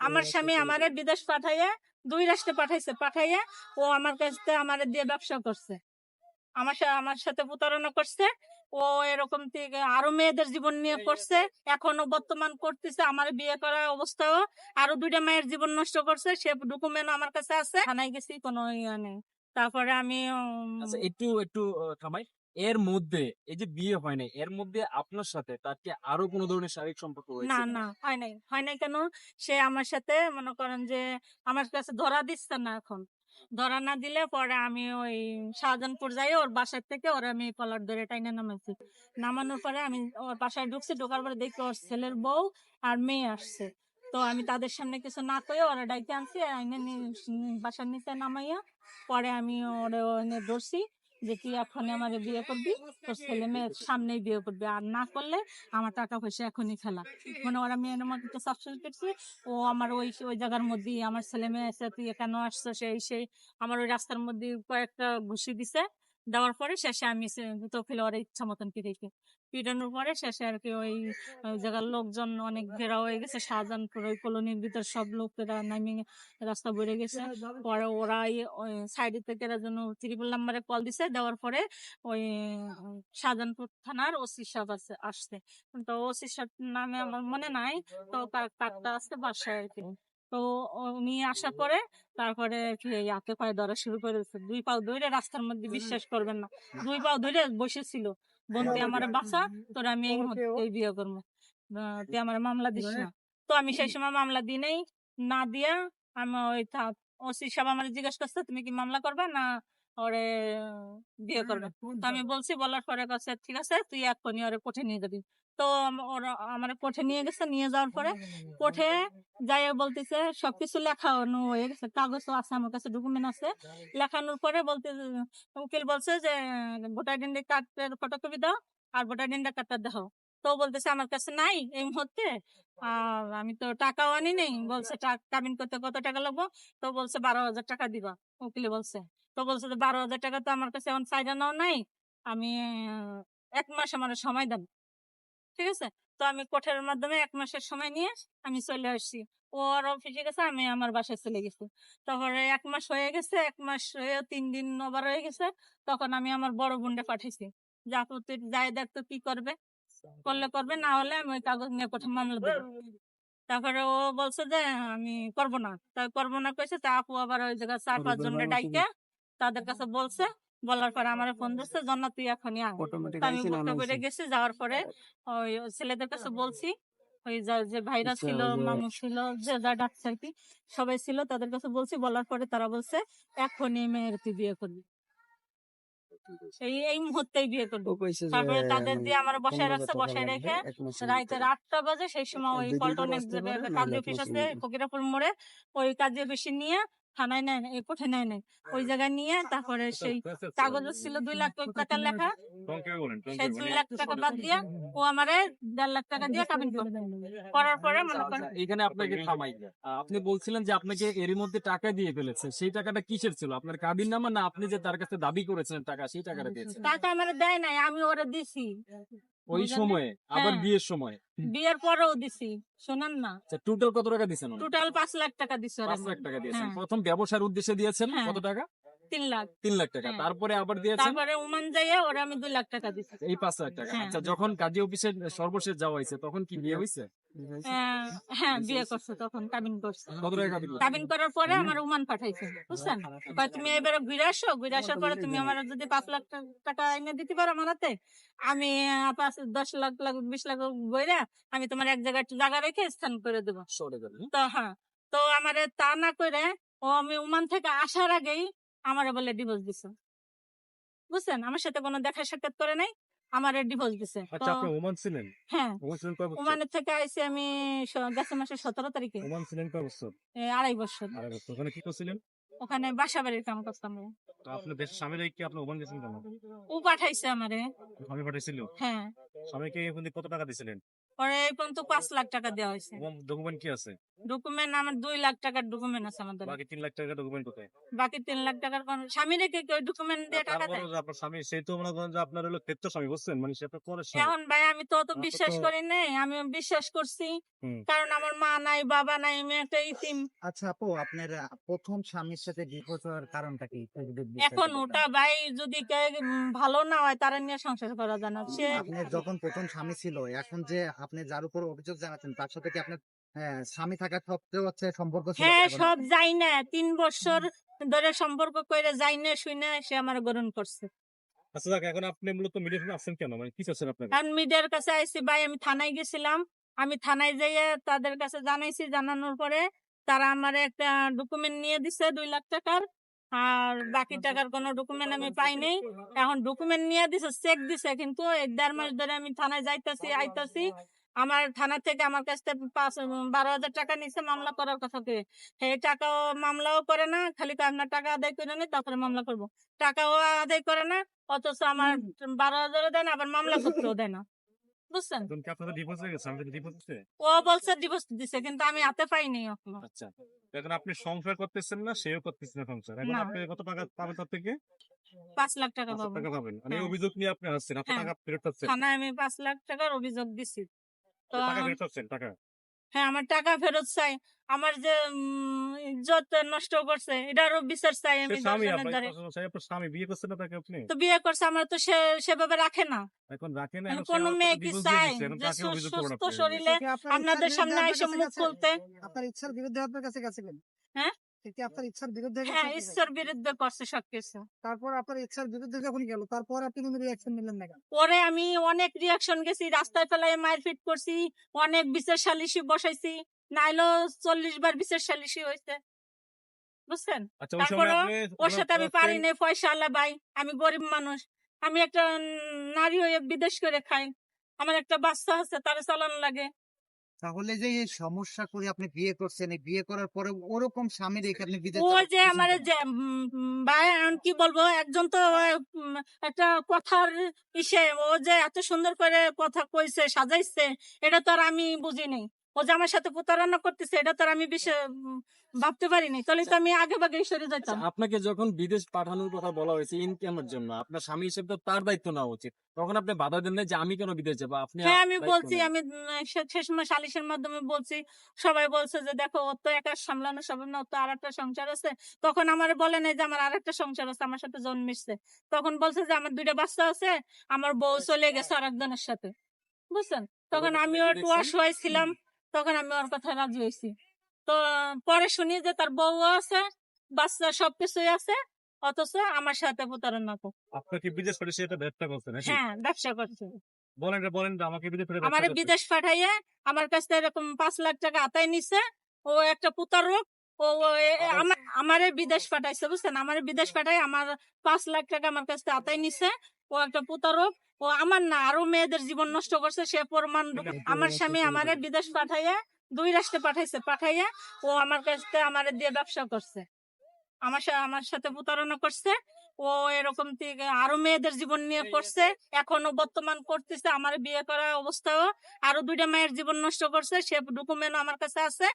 আমার স্বামী আমারে বিদেশ পাঠাইয়া দুই রাষ্ট্রে পাঠাইছে পাঠাইয়া ও আমার কাছ আমারে দিয়ে ব্যবসা করছে। আমার আমার সাথে প্রতারণা করছে ও এরকম থেকে আরও মেয়েদের জীবন নিয়ে করছে এখনও বর্তমান করতেছে আমার বিয়ে করার অবস্থাও আরও দুইটা মায়ের জীবন নষ্ট করছে সে ডকুমেন্ট আমার কাছে আছে। থানায় গেছি কোনো ইয়ে নেই। তারপরে আমি আচ্ছা একটু একটু থামাই। এর মধ্যে এই যে বিয়ে হয় নাই এর মধ্যে আপনার সাথে তার কি আরও কোনো ধরনের শারীরিক সম্পর্ক হয়েছে না না হয় নাই হয় নাই কেন? সে আমার সাথে মনে করেন যে আমার কাছে ধরা দিচ্ছে না এখন। ধরা না দিলে পরে আমি ওই শাহজাহানপুর যাই ওর বাসার থেকে ওর আমি কলার ধরে টাইনে নামাইছি। নামানোর পরে আমি ওর বাসায় ঢুকছি ঢোকার পরে দেখি ওর ছেলের বউ আর মেয়ে আসছে। তো আমি তাদের সামনে কিছু না কয়ে ওরা ডাইকে আনছি বাসার নিচে নামাইয়া পরে আমি ওরে ধরছি। যে, তুই এখন আমার বিয়ে করবি, তোর ছেলে মেয়ের সামনেই বিয়ে করবি, আর না করলে আমার টাকা পয়সা এখনই খেলা মানে ওরা মেয়ের আমাকে সাবসিডি করছে ও আমার ওই ওই জায়গার মধ্যেই, আমার ছেলে মেয়ে আছে, তুই কেন আসছো, সেই সেই, আমার ওই রাস্তার মধ্যে কয়েকটা ঘুষি দিছে, দেওয়ার পরে শেষে আমি তো ফেলে ওরা ইচ্ছা মতন পিড়েছে পিটানোর পরে শেষে আর কি ওই জায়গার লোকজন অনেক ঘেরা হয়ে গেছে। শাহজাহানপুর ওই কলোনির ভিতর সব লোকেরা নামে রাস্তা বেড়ে গেছে। পরে ওরা ওই সাইডে থেকে জন্য ত্রিপুল নাম্বারে কল দিছে। দেওয়ার পরে ওই শাহজাহানপুর থানার ওসি সাহেব আছে, আসছে। তো ওসি সাহেব নামে আমার মনে নাই। তো কার্ডটা আছে বাসায় আর কি তো উনি আসার পরে তারপরে হাতে পায়ে ধরা শুরু করেছে দুই পাও ধরে রাস্তার মধ্যে বিশ্বাস করবেন না। দুই পাও ধরে বসেছিল। বলতে আমার বাসা তোর আমি এই মুহূর্তে বিয়ে করব। তুই আমার মামলা দিস না। তো আমি সেই সময় মামলা দিই নাই। না দিয়া আমি ওই ওসি সাহেব আমার জিজ্ঞেস করছে তুমি কি মামলা করবে না ওরে বিয়ে করবে? তো আমি বলছি বলার পরে কাছে ঠিক আছে তুই এক্ষুনি ওরে কোঠে নিয়ে যাবি। তো ওরা আমার কোঠে নিয়ে গেছে নিয়ে যাওয়ার পরে কোঠে যাই বলতেছে সবকিছু লেখানো হয়ে গেছে কাগজও আছে আমার কাছে ডকুমেন্ট আছে। লেখানোর পরে বলতে উকিল বলছে যে ভোটার আইডেন্টি কার্ডের ফটোকপি দাও আর ভোটার আইডেন্টি কার্ডটা দাও তো বলতেছে আমার কাছে নাই এই মুহূর্তে আর আমি তো টাকাও আনি নেই। বলছে কাবিন করতে কত টাকা লাগবো? তো বলছে বারো হাজার টাকা দিবা। উকিলে বলছে তো বলছে যে বারো হাজার টাকা তো আমার কাছে এখন চাইডানাও নাই আমি এক মাস আমার সময় দেন। ঠিক আছে? তো আমি কোঠের মাধ্যমে এক মাসের সময় নিয়ে আমি চলে আসছি। ও আর অফিসে গেছে আমি আমার বাসায় চলে গেছি। তারপরে এক মাস হয়ে গেছে এক মাস হয়ে তিন দিন ওভার হয়ে গেছে। তখন আমি আমার বড় বোনটা পাঠাইছি। যে তুই যাই দেখতো কি করবে? করলে করবে না হলে আমি ওই কাগজ নিয়ে কোথাও মামলা দেবো। তারপরে ও বলছে যে আমি করব না। তাই করব না কইছে তা আপু আবার ওই জায়গায় চার পাঁচ জনের ডাইকে তাদের কাছে বলছে বলার পরে আমার ফোন দিচ্ছে জন্না তুই এখনই আয়। আমি করে গেছি যাওয়ার পরে ওই ছেলেদের কাছে বলছি ওই যে ভাইরা আচ্ছা, ছিল মামু ছিল যে যা ডাকছে আর কি সবাই ছিল তাদের কাছে বলছি বলার পরে তারা বলছে এখনই মেয়ের তুই বিয়ে করবি। এই এই মুহূর্তেই বিয়ে করবি। তারপরে তাদের দিয়ে আমার বসায় রাখছে বসায় রেখে রাইতের আটটা বাজে সেই সময় ওই পল্টন কাজী অফিস আছে। ফকিরাপুর মোড়ে ওই কাজী অফিসে নিয়ে থানায় নেয় এই কোঠে নেয়। নাই ওই জায়গায় নিয়ে তারপরে সেই কাগজ ছিল দুই লাখ টাকার লেখা। সেই দুই লাখ টাকা বাদ দিয়ে ও আমারে দেড় লাখ টাকা দিয়ে কাবিন করে করার পরে মনে করেন আচ্ছা, এখানে আপনাকে থামাই। আপনি বলছিলেন যে আপনাকে এরই মধ্যে টাকা দিয়ে ফেলেছে সেই টাকাটা কিসের ছিল? আপনার কাবিন নামা না আপনি যে তার কাছে দাবি করেছিলেন টাকা সেই টাকাটা দিয়েছেন টাকা আমার দেয় নাই আমি ওরে দিছি। ওই সময়ে আবার হ্যাঁ। বিয়ের সময়। বিয়ের পরেও দিছি শোনান না। টোটাল কত টাকা দিছেন টোটাল পাঁচ লাখ টাকা দিছি পাঁচ লাখ টাকা দিয়েছেন। হ্যাঁ। প্রথম ব্যবসার উদ্দেশ্যে দিয়েছেন হ্যাঁ। কত টাকা? তিন লাখ। তিন লাখ টাকা। তারপরে আবার দিয়েছেন? তারপরে ওমান যাইয়ে ওরা আমি দুই লাখ টাকা দিছি। এই পাঁচ লাখ টাকা। আচ্ছা যখন কাজী অফিসে সর্বশেষ যাওয়া হয়েছে তখন কি বিয়ে হয়েছে? হ্যাঁ বিয়ে করছে তখন কাবিন করছে। কাবিন করার পরে আমার উমান পাঠাইছে। বুঝছেন? তুমি এবারে ঘুরে আসো ঘুরে আসার পরে তুমি আমার যদি পাঁচ লাখ টাকা এনে দিতে পারো আমার হাতে আমি পাঁচ দশ লাখ লাখ বিশ লাখ বইরা আমি তোমার এক জায়গায় জায়গা রেখে স্থান করে দেবো। সরে গেল, হ্যাঁ? তো হ্যাঁ তো আমার তা না করে ও আমি উমান থেকে আসার আগেই আমার বলে ডিভোর্স দিছে। বুঝছেন? আমার সাথে কোনো দেখা সাক্ষাৎ করে নাই। আমার ডিভোর্স দিছে। আচ্ছা আপনি ওমান ছিলেন? হ্যাঁ ওমান ছিলেন কয় বছর? ওমানের থেকে আইছি আমি গেছে মাসের সতেরো তারিখে। ওমান ছিলেন কয় বছর? আড়াই বছর। আড়াই বছর। ওখানে কি করছিলেন? ওখানে বাসা বাড়ির কাম করতাম। তো আপনার দেশের স্বামী কি আপনি ওমান গেছেন কেন? ও পাঠাইছে আমারে। স্বামী পাঠাইছিল? হ্যাঁ। স্বামীকে এখন কত টাকা দিছিলেন? পরে এই পর্যন্ত পাঁচ লাখ টাকা দেওয়া হয়েছে। ডকুমেন্ট কি আছে? ডকুমেন্ট আমার দুই লাখ টাকার ডকুমেন্ট আছে আমাদের। বাকি তিন লাখ টাকা ডকুমেন্ট কোথায়? বাকি তিন লাখ টাকার কোন স্বামী রেখে কেউ ডকুমেন্ট দিয়ে টাকা দেয়? আপনার স্বামী সেই তো মনে করেন যে আপনার হলো ক্ষেত্র স্বামী বুঝছেন? মানে সে আপনার এখন ভাই আমি তো অত বিশ্বাস করি নাই আমি বিশ্বাস করছি। কারণ আমার মা নাই বাবা নাই আমি একটা ইতিম। আচ্ছা আপু আপনার প্রথম স্বামীর সাথে ডিভোর্স হওয়ার কারণটা কি? এখন ওটা ভাই যদি কেউ ভালো না হয় তারা নিয়ে সংসার করা যায় না সে আপনার যখন প্রথম স্বামী ছিল এখন যে আপনি যার উপর অভিযোগ জানাচ্ছেন তার সাথে কি আপনার স্বামী থাকা সত্ত্বেও হচ্ছে সম্পর্ক ছিল হ্যাঁ সব যাই না। তিন বছর ধরে সম্পর্ক করে যাই না শুই না সে আমার গ্রহণ করছে। আচ্ছা যাক এখন আপনি মূলত মিডিয়াতে আসছেন কেন? মানে কি চাচ্ছেন আপনার? কারণ মিডিয়ার কাছে আইসি ভাই আমি থানায় গেছিলাম। আমি থানায় যেয়ে তাদের কাছে জানাইছি জানানোর পরে তারা আমার একটা ডকুমেন্ট নিয়ে দিছে দুই লাখ টাকার। আর বাকি টাকার কোনো ডকুমেন্ট আমি পাইনি এখন ডকুমেন্ট নিয়ে দিছে চেক দিছে কিন্তু এক দেড় মাস ধরে আমি থানায় যাইতাছি আইতাছি। আমার থানা থেকে আমার কাছ থেকে পাঁচ বারো হাজার টাকা নিছে মামলা করার কথা কে। সেই টাকাও মামলাও করে না খালি আপনার টাকা আদায় করে নি তারপরে মামলা করব। টাকাও আদায় করে না অথচ আমার বারো হাজারও দেয় না আবার মামলা করতেও দেয় না। বুঝছেন? আপনাদের ডিভোর্স হয়ে গেছে? আমি ডিভোর্স হচ্ছে ও বলছে ডিভোর্স দিছে কিন্তু আমি হাতে পাইনি এখনও। আচ্ছা। এখন আপনি সংসার করতেছেন না সেও করতেছেন না সংসার? এখন আপনি কত টাকা পাবেন তার থেকে? পাঁচ লাখ টাকা পাবেন। মানে হ্যাঁ। অভিযোগ নিয়ে আপনি আসছেন আপনি হ্যাঁ। টাকা ফেরত পাচ্ছেন থানায় আমি পাঁচ লাখ টাকার অভিযোগ দিছি। তো টাকা ফেরত পাচ্ছেন টাকা? হ্যাঁ আমার টাকা ফেরত চাই। আমার যে ইজ্জত নষ্ট করছে এটারও বিচার চাই আমি স্বামী বিয়ে করছে না তাকে আপনি? তো বিয়ে করছে আমার তো সে সেভাবে রাখে না। এখন রাখে না সে কোনো মেয়ে কি চাই যে সুস্থ শরীরে আপনাদের সামনে এসে মুখ খুলতে আপনার ইচ্ছার বিরুদ্ধে আপনার কাছে গেছে কেন? হ্যাঁ? আপনার ইচ্ছার বিরুদ্ধে হ্যাঁ বিরুদ্ধে করছে সবকিছু। তারপর আপনার ইচ্ছার বিরুদ্ধে যখন গেল তারপর আপনি কোনো রিয়াকশন নিলেন না পরে আমি অনেক রিয়াকশন গেছি রাস্তায় ফেলায় মায়ের ফিট করছি অনেক বিচার সালিশি বসাইছি নাইলো চল্লিশ বার বিচার সালিশি হয়েছে বুঝছেন? আচ্ছা আপনি ওর সাথে আমি পারি না পয়সা আল্লাহ ভাই আমি গরিব মানুষ। আমি একটা নারী হয়ে বিদেশ করে খাই। আমার একটা বাচ্চা আছে তার চালানো লাগে। তাহলে যে এই সমস্যা করে আপনি বিয়ে করছেন এই বিয়ে করার পরে ওরকম স্বামী রেখে আপনি বিদেশ ও যে আমার? যে ভাই কি বলব একজন তো একটা কথার ইসে ও যে এত সুন্দর করে কথা কইছে সাজাইছে এটা তো আর আমি বুঝিনি ও যে আমার সাথে প্রতারণা করতেছে এটা তো আমি উম, ভাবতে পারিনি। তাহলে তো আমি আগে ভাগে সরে আচ্ছা, আপনাকে যখন বিদেশ পাঠানোর কথা বলা হয়েছে ইনকামের জন্য? আপনার স্বামী হিসেবে তো তার দায়িত্ব নেওয়া উচিত। তখন আপনি বাধা দেন না যে আমি কেন বিদেশ যাব? আপনি হ্যাঁ আমি বলছি আমি উম, সে- সে সময় সালিশের মাধ্যমে বলছি সবাই বলছে যে দেখো ওর তো একা সামলানো সবার না ওর তো আর একটা সংসার আছে। তখন আমার বলে নাই যে আমার আর একটা সংসার আছে আমার সাথে জন্মিচ্ছে তখন বলছে যে আমার দুইটা বাচ্চা আছে আমার বউ চলে গেছে আর একজনের সাথে। বুঝছেন? তখন তখন আমিও আপনি একটু অসহায় ছিলাম। তখন আমি ওর কথা রাজি হয়েছি তো পরে শুনি যে তার বউ আছে বাচ্চা সবকিছুই আছে অথচ আমার সাথে প্রতারণা করে আপনাকে বিদেশ ব্যবসা করছেন নাকি? হ্যাঁ ব্যবসা করছে। বলেন বলেন আমাকে বিদেশ আমারে বিদেশ পাঠাইয়ে আমার কাছ থেকে এরকম পাঁচ লাখ টাকা আতায় নিছে। ও একটা প্রতারক ও আমার আমারে বিদেশ পাঠাইছে বুঝছেন? আমারে বিদেশ পাঠাই আমার পাঁচ লাখ টাকা আমার কাছ থেকে আতায় নিছে। ও একটা প্রতারক ও আমার না আরও মেয়েদের জীবন নষ্ট করছে সে প্রমাণ আমার স্বামী আমারে বিদেশ পাঠাইয়া দুই রাষ্ট্রে পাঠাইছে পাঠাইয়া ও আমার কাছে আমার দিয়ে ব্যবসা করছে। আমার সাথে আমার সাথে প্রতারণা করছে ও এরকম থেকে আরও মেয়েদের জীবন নিয়ে করছে এখনও বর্তমান করতেছে আমার বিয়ে করা অবস্থাও আরও দুইটা মায়ের জীবন নষ্ট করছে সে ডকুমেন্ট আমার কাছে আছে